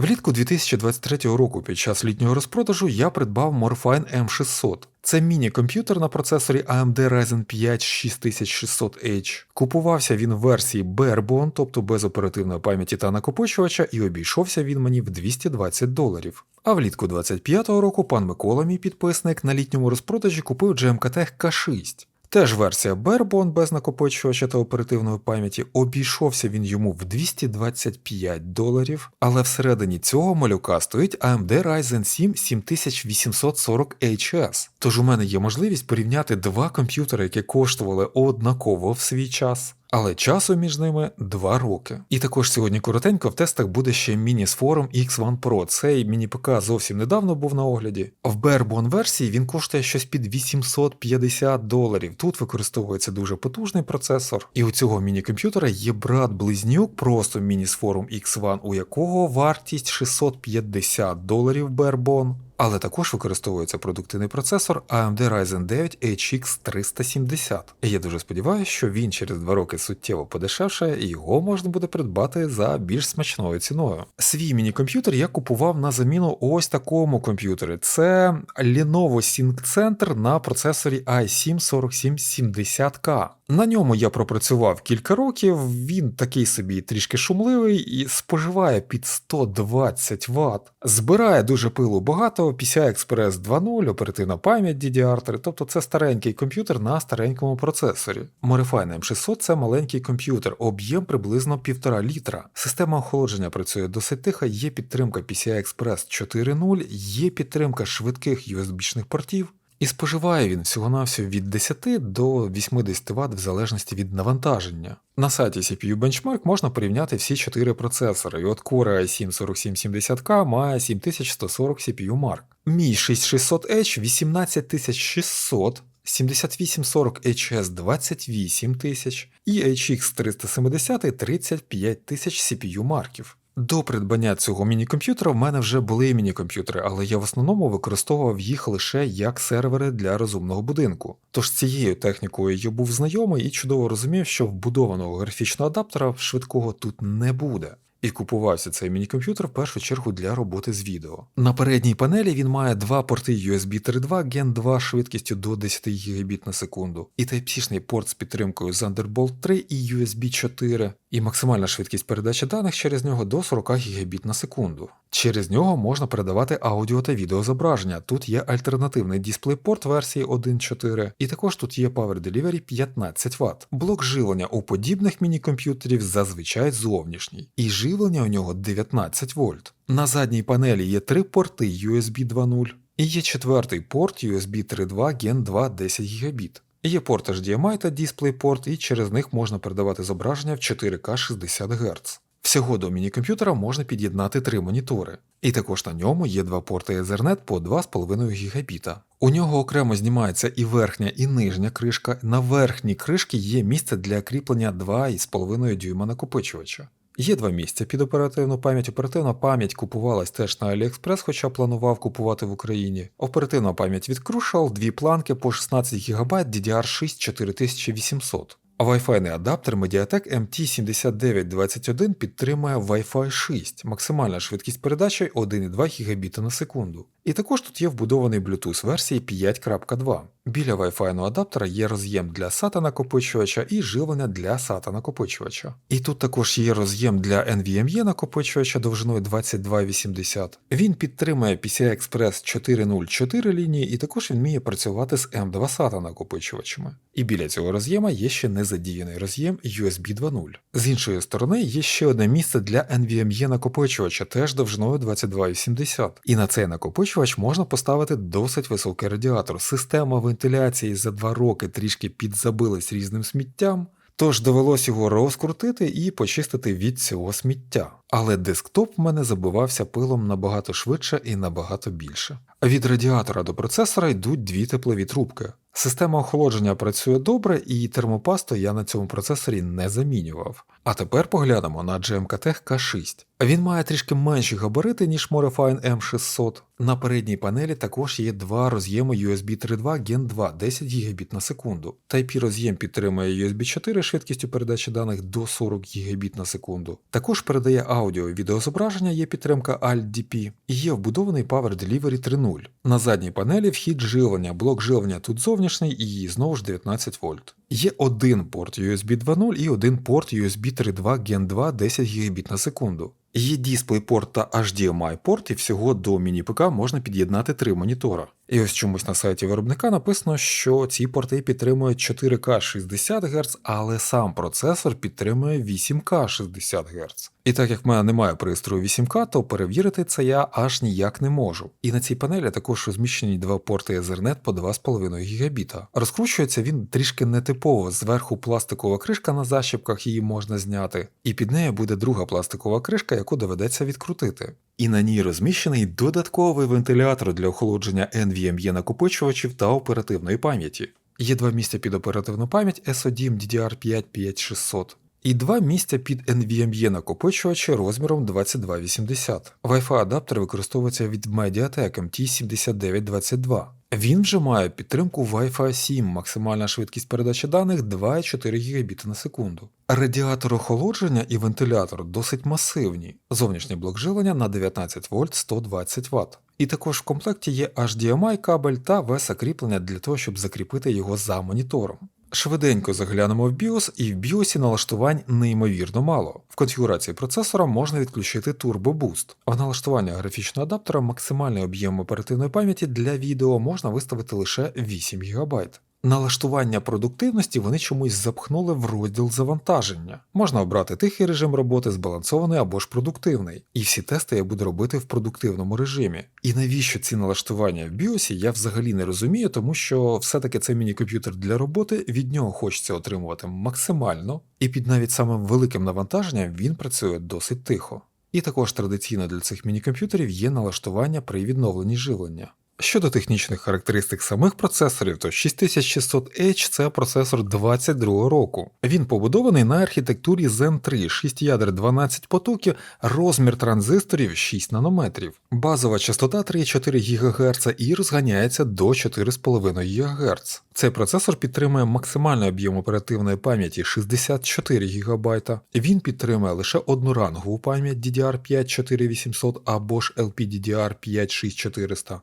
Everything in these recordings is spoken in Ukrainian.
Влітку 2023 року під час літнього розпродажу я придбав Morfine M600. Це міні-комп'ютер на процесорі AMD Ryzen 5 6600H. Купувався він в версії Barebone, тобто без оперативної пам'яті та накопичувача, і обійшовся він мені в 220 доларів. А влітку 25-го року пан Микола, мій підписник, на літньому розпродажі купив GMK K6. Теж версія Barebone без накопичувача та оперативної пам'яті обійшовся він йому в 225 доларів, але всередині цього малюка стоїть AMD Ryzen 7 7840HS. Тож у мене є можливість порівняти два комп'ютери, які коштували однаково в свій час. Але часу між ними 2 роки. І також сьогодні коротенько в тестах буде ще міні з Forum X1 Pro. Цей міні-ПК зовсім недавно був на огляді. В Barebone версії він коштує щось під 850 доларів. Тут використовується дуже потужний процесор. І у цього міні-комп'ютера є брат-близнюк, просто міні з Forum X1, у якого вартість 650 доларів Barebone. Але також використовується продуктивний процесор AMD Ryzen 9 HX 370. І я дуже сподіваюся, що він через 2 роки суттєво подешевше і його можна буде придбати за більш смачною ціною. Свій міні-комп'ютер я купував на заміну ось такому комп'ютері. Це Lenovo SyncCenter на процесорі i7 4770K. На ньому я пропрацював кілька років, він такий собі трішки шумливий і споживає під 120 Вт. Збирає дуже пилу багато, PCI Express 2.0, оперативна пам'ять DDR3, тобто це старенький комп'ютер на старенькому процесорі. Morifine M600 це маленький комп'ютер, об'єм приблизно 1,5 літра. Система охолодження працює досить тихо, є підтримка PCI Express 4.0, є підтримка швидких USB-шних портів. І споживає він всього-навсього від 10 до 80 Вт в залежності від навантаження. На сайті CPU Benchmark можна порівняти всі 4 процесори, і от Core i7 4770K має 7140 CPU Mark. Мій 6600H 18600, 7840 HS 28 тисяч і HX 370 35 тисяч CPU марків. До придбання цього міні-комп'ютера в мене вже були міні-комп'ютери, але я в основному використовував їх лише як сервери для розумного будинку. Тож цією технікою я був знайомий і чудово розумів, що вбудованого графічного адаптера швидкого тут не буде. І купувався цей міні-комп'ютер в першу чергу для роботи з відео. На передній панелі він має два порти USB 3.2 Gen 2 швидкістю до 10 Гбіт на секунду, і Type-C порт з підтримкою Thunderbolt 3 і USB 4, і максимальна швидкість передачі даних через нього до 40 Гбіт на секунду. Через нього можна передавати аудіо та відеозображення. Тут є альтернативний DisplayPort версії 1.4, і також тут є Power Delivery 15 Вт. Блок живлення у подібних міні-комп'ютерів зазвичай зовнішній, і живлення у нього 19 вольт. На задній панелі є три порти USB 2.0 і є четвертий порт USB 3.2 Gen 2 10 Гбіт. Є порт HDMI та DisplayPort, і через них можна передавати зображення в 4К 60 Гц. Всього до міні-комп'ютера можна під'єднати три монітори, і також на ньому є два порти Ethernet по 2,5 Гбіт. У нього окремо знімається і верхня, і нижня кришка. На верхній кришці є місце для кріплення 2,5 дюйма накопичувача. Є два місця під оперативну пам'ять. Оперативна пам'ять купувалась теж на AliExpress, хоча планував купувати в Україні. Оперативна пам'ять від Crucial, дві планки по 16 ГБ DDR6 4800. А Wi-Fi адаптер Mediatek MT7921 підтримує Wi-Fi 6, максимальна швидкість передачі 1,2 Гбіт на секунду. І також тут є вбудований Bluetooth версії 5.2. Біля Wi-Fi адаптера є роз'єм для SATA накопичувача і живлення для SATA накопичувача. І тут також є роз'єм для NVMe накопичувача довжиною 2280. Він підтримує PCI Express 4.0.4 лінії, і також він вміє працювати з M2 SATA накопичувачами. І біля цього роз'єма є ще незадіяний роз'єм USB 2.0. З іншої сторони є ще одне місце для NVMe накопичувача, теж довжиною 2280. І на цей накопичувач можна поставити досить високий радіатор. Система вентиляції за два роки трішки підзабилась різним сміттям. Тож довелось його розкрутити і почистити від цього сміття. Але десктоп в мене забивався пилом набагато швидше і набагато більше. Від радіатора до процесора йдуть дві теплові трубки. Система охолодження працює добре, і термопасту я на цьому процесорі не замінював. А тепер поглянемо на GMKT K6. Він має трішки менші габарити, ніж Morifine M600. На передній панелі також є два роз'єми USB 3.2 Gen 2 10 Гбіт на секунду. Type-C роз'єм підтримує USB 4 швидкістю передачі даних до 40 Гбіт на секунду. Також передає аудіо і відеозображення, є підтримка Alt-DP і є вбудований Power Delivery 3.0. На задній панелі вхід живлення, блок живлення тут зовнішній і знову ж 19 вольт. Є один порт USB 2.0 і один порт USB 3.2 Gen 2 10 Гбіт на секунду. Є DisplayPort та HDMI порт, і всього до міні-ПК можна під'єднати три монітора. І ось чомусь на сайті виробника написано, що ці порти підтримують 4К 60 Гц, але сам процесор підтримує 8К 60 Гц. І так як в мене немає пристрою 8К, то перевірити це я аж ніяк не можу. І на цій панелі також розміщені два порти Ethernet по 2,5 ГБ. Розкручується він трішки нетипово. Зверху пластикова кришка на защіпках її можна зняти, і під нею буде друга пластикова кришка, яку доведеться відкрутити. І на ній розміщений додатковий вентилятор для охолодження NVMe накопичувачів та оперативної пам'яті. Є два місця під оперативну пам'ять SODIMM DDR5 5600 і два місця під NVMe накопичувачі розміром 2280. Wi-Fi адаптер використовується від Mediatek MT7922. Він вже має підтримку Wi-Fi 7, максимальна швидкість передачі даних 2,4 Гбіт на секунду. Радіатор охолодження і вентилятор досить масивні. Зовнішній блок живлення на 19 вольт 120 Вт. І також в комплекті є HDMI кабель та веса кріплення для того, щоб закріпити його за монітором. Швиденько заглянемо в BIOS, і в BIOS налаштувань неймовірно мало. В конфігурації процесора можна відключити Turbo Boost. В налаштування графічного адаптера максимальний об'єм оперативної пам'яті для відео можна виставити лише 8 ГБ. Налаштування продуктивності вони чомусь запхнули в розділ завантаження. Можна обрати тихий режим роботи, збалансований або ж продуктивний. І всі тести я буду робити в продуктивному режимі. І навіщо ці налаштування в BIOS, я взагалі не розумію, тому що все-таки це міні-комп'ютер для роботи, від нього хочеться отримувати максимально, і під навіть самим великим навантаженням він працює досить тихо. І також традиційно для цих міні-комп'ютерів є налаштування при відновленні живлення. Щодо технічних характеристик самих процесорів, то 6600H це процесор 22 року. Він побудований на архітектурі Zen 3, 6 ядер 12 потоків, розмір транзисторів 6 нанометрів, базова частота 3,4 ГГц і розганяється до 4,5 ГГц. Цей процесор підтримує максимальний об'єм оперативної пам'яті 64 ГБ. Він підтримує лише однорангову пам'ять DDR5 4800 або ж LPDDR5 6400.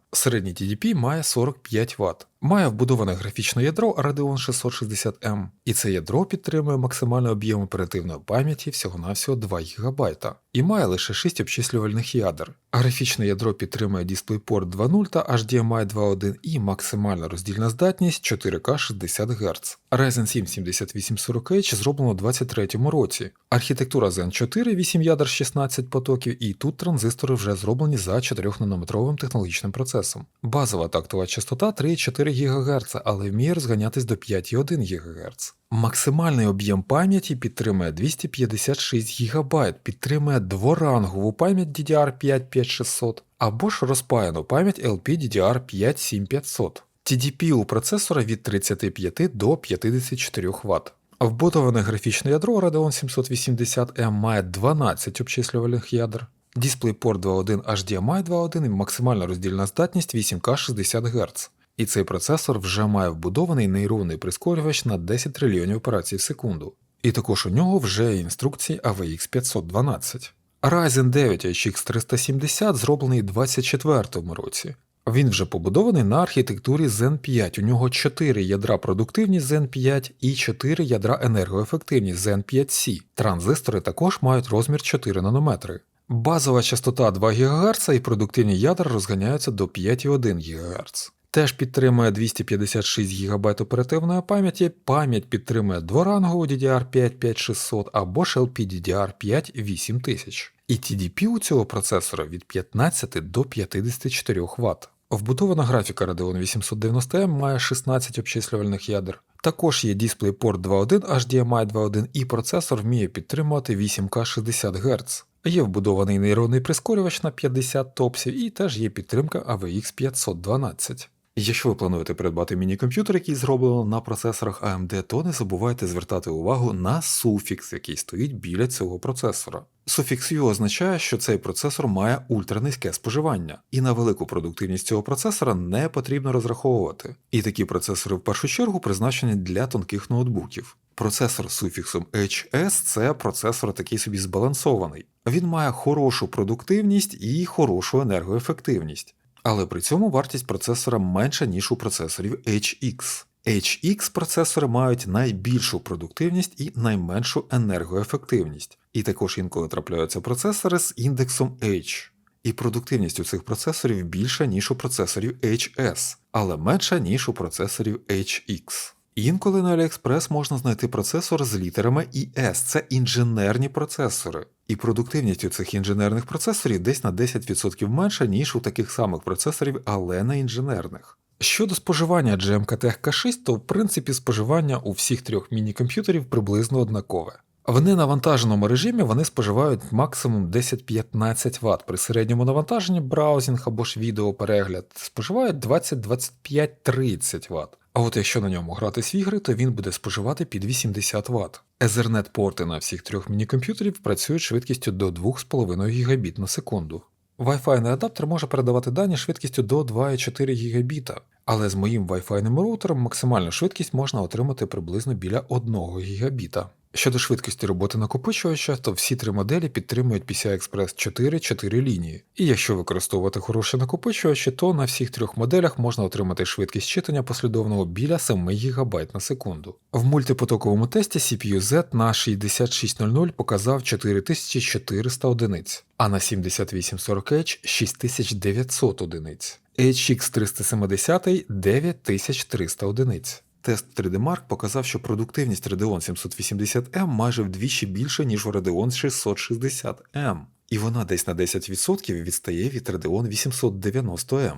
TDP має 45 Вт. Має вбудоване графічне ядро Radeon 660M, і це ядро підтримує максимальний об'єм оперативної пам'яті всього-навсього 2 ГБ, і має лише 6 обчислювальних ядер. Графічне ядро підтримує DisplayPort 2.0 та HDMI 2.1 і максимальна роздільна здатність 4К 60 Гц. Ryzen 7 7840H зроблено у 2023 році. Архітектура Zen 4, 8 ядер 16 потоків, і тут транзистори вже зроблені за 4-нанометровим технологічним процесом. Базова тактова частота 3,4 ГГц, але вміє розганятись до 5,1 ГГц. Максимальний об'єм пам'яті підтримує 256 ГБ, підтримує дворангову пам'ять DDR5 5600 або ж розпаяну пам'ять LPDDR5 7500. TDP у процесора від 35 до 54 Вт. Вбудоване графічне ядро Radeon 780M має 12 обчислювальних ядер. DisplayPort 2.1 HDMI 2.1 і максимальна роздільна здатність 8К 60 Гц. І цей процесор вже має вбудований нейронний прискорювач на 10 трильйонів операцій в секунду. І також у нього вже є інструкції AVX 512. Ryzen 9 HX 370 зроблений у 2024 році. Він вже побудований на архітектурі Zen 5. У нього 4 ядра продуктивність Zen 5 і 4 ядра енергоефективність Zen 5C. Транзистори також мають розмір 4 нанометри. Базова частота 2 ГГц і продуктивні ядра розганяються до 5,1 ГГц. Теж підтримує 256 ГБ оперативної пам'яті, пам'ять підтримує дворангову DDR5 5600 або ж LPDDR5 8000. І TDP у цього процесора від 15 до 54 Вт. Вбудована графіка Radeon 890M має 16 обчислювальних ядер. Також є DisplayPort 2.1 HDMI 2.1 і процесор вміє підтримувати 8К 60 Гц. Є вбудований нейронний прискорювач на 50 топсів і теж є підтримка AVX 512. Якщо ви плануєте придбати міні-комп'ютер, який зроблено на процесорах AMD, то не забувайте звертати увагу на суфікс, який стоїть біля цього процесора. Суфікс U означає, що цей процесор має ультранизьке споживання, і на велику продуктивність цього процесора не потрібно розраховувати. І такі процесори в першу чергу призначені для тонких ноутбуків. Процесор з суфіксом HS це процесор такий собі збалансований. Він має хорошу продуктивність і хорошу енергоефективність. Але при цьому вартість процесора менша, ніж у процесорів HX. HX процесори мають найбільшу продуктивність і найменшу енергоефективність. І також інколи трапляються процесори з індексом H. І продуктивність у цих процесорів більша, ніж у процесорів HS, але менша, ніж у процесорів HX. Інколи на AliExpress можна знайти процесор з літерами IS, це інженерні процесори. І продуктивність у цих інженерних процесорів десь на 10% менша, ніж у таких самих процесорів, але не інженерних. Щодо споживання GMK K6, то в принципі споживання у всіх трьох міні-комп'ютерів приблизно однакове. В ненавантаженому режимі вони споживають максимум 10-15 Вт. При середньому навантаженні браузінг або ж відеоперегляд споживають 20-25-30 Вт. А от якщо на ньому гратись в ігри, то він буде споживати під 80 Вт. Ethernet порти на всіх трьох міні-комп'ютерів працюють швидкістю до 2,5 Гбіт на секунду. Wi-Fi адаптер може передавати дані швидкістю до 2,4 ГБ, але з моїм Wi-Fi роутером максимальну швидкість можна отримати приблизно біля 1 Гбіта. Щодо швидкості роботи накопичувача, то всі три моделі підтримують PCI Express 4 4 лінії. І якщо використовувати хороші накопичувачі, то на всіх трьох моделях можна отримати швидкість читання послідовного біля 7 ГБ на секунду. В мультипотоковому тесті CPU Z на 6600 показав 4400 одиниць, а на 7840H 6900 одиниць. HX 370 9300 одиниць. Тест 3D Mark показав, що продуктивність Radeon 780M майже вдвічі більша, ніж у Radeon 660M, і вона десь на 10% відстає від Radeon 890M.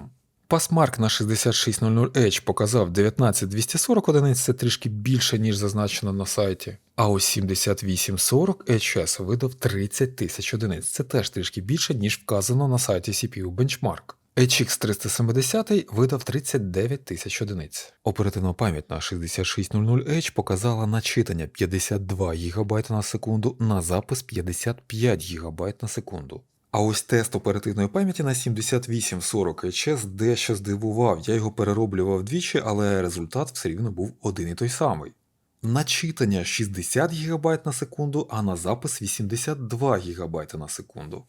Passmark на 6600H показав 19240 одиниць, це трішки більше, ніж зазначено на сайті. А ось 7840 HS видав 30 тисяч одиниць, це теж трішки більше, ніж вказано на сайті CPU Benchmark. HX 370 видав 39 тисяч одиниць. Оперативна пам'ять на 6600H показала начитання 52 ГБ на секунду, на запис 55 ГБ на секунду. А ось тест оперативної пам'яті на 7840 HS дещо здивував, я його перероблював двічі, але результат все рівно був один і той самий. Начитання 60 ГБ на секунду, а на запис 82 ГБ на секунду.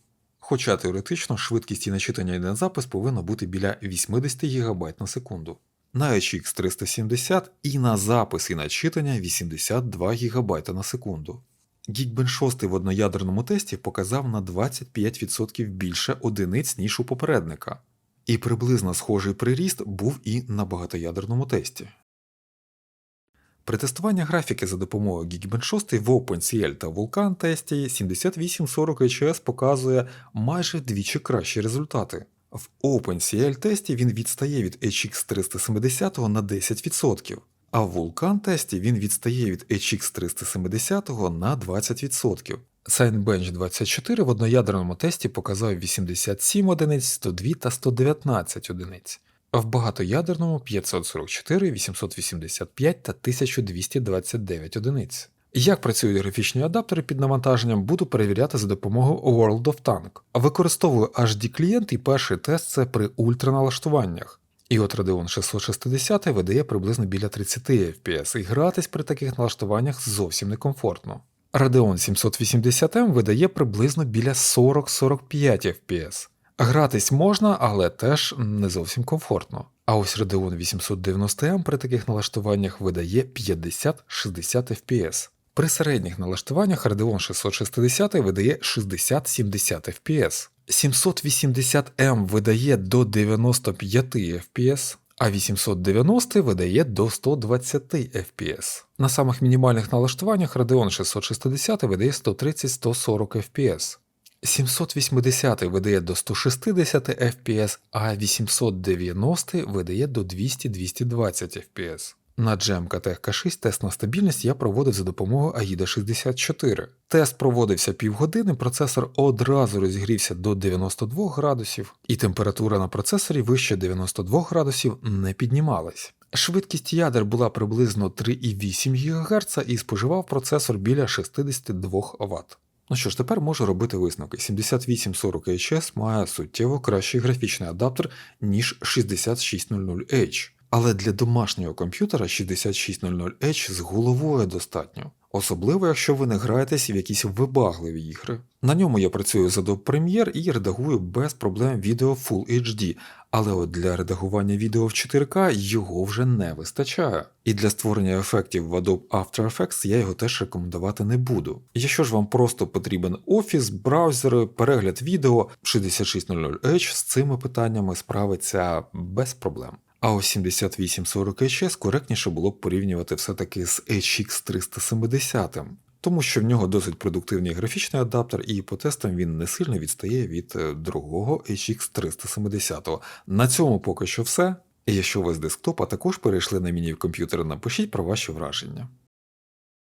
Хоча теоретично швидкість і начитання і на запис повинна бути біля 80 ГБ на секунду. На HX 370 і на запис і начитання 82 ГБ на секунду. Geekbench 6 в одноядерному тесті показав на 25% більше одиниць, ніж у попередника. І приблизно схожий приріст був і на багатоядерному тесті. При тестуванні графіки за допомогою Geekbench 6 в OpenCL та Vulkan тесті 7840 HS показує майже вдвічі кращі результати. В OpenCL тесті він відстає від HX 370 на 10%, а в Vulkan тесті він відстає від HX 370 на 20%. Signbench 24 в одноядерному тесті показав 87 одиниць, 102 та 119 одиниць. В багатоядерному 544, 885 та 1229 одиниць. Як працюють графічні адаптери під навантаженням, буду перевіряти за допомогою World of Tank. Використовую HD клієнт і перший тест це при ультраналаштуваннях. І от Radeon 660 видає приблизно біля 30 FPS, і гратись при таких налаштуваннях зовсім некомфортно. Radeon 780M видає приблизно біля 40-45 FPS. Гратись можна, але теж не зовсім комфортно. А ось Radeon 890M при таких налаштуваннях видає 50-60 FPS. При середніх налаштуваннях Radeon 660 видає 60-70 FPS. 780M видає до 95 FPS, а 890 видає до 120 FPS. На самих мінімальних налаштуваннях Radeon 660 видає 130-140 FPS. 780 видає до 160 FPS, а 890 видає до 200-220 FPS. На GMK Tech 6 тест на стабільність я проводив за допомогою AIDA 64. Тест проводився півгодини, процесор одразу розігрівся до 92 градусів, і температура на процесорі вище 92 градусів не піднімалась. Швидкість ядер була приблизно 3,8 ГГц і споживав процесор біля 62 Вт. Ну що ж, тепер можу робити висновки. 7840 HS має суттєво кращий графічний адаптер, ніж 6600H. Але для домашнього комп'ютера 6600H з головою достатньо. Особливо, якщо ви не граєтесь в якісь вибагливі ігри. На ньому я працюю з Adobe Premiere і редагую без проблем відео Full HD, але от для редагування відео в 4К його вже не вистачає. І для створення ефектів в Adobe After Effects я його теж рекомендувати не буду. Якщо ж вам просто потрібен офіс, браузери, перегляд відео, 6600H з цими питаннями справиться без проблем. А ось 7840 HS коректніше було б порівнювати все-таки з HX 370, тому що в нього досить продуктивний графічний адаптер, і по тестам він не сильно відстає від е, другого HX 370. На цьому поки що все. Якщо ви з десктопа також перейшли на міні-комп'ютер, напишіть про ваші враження.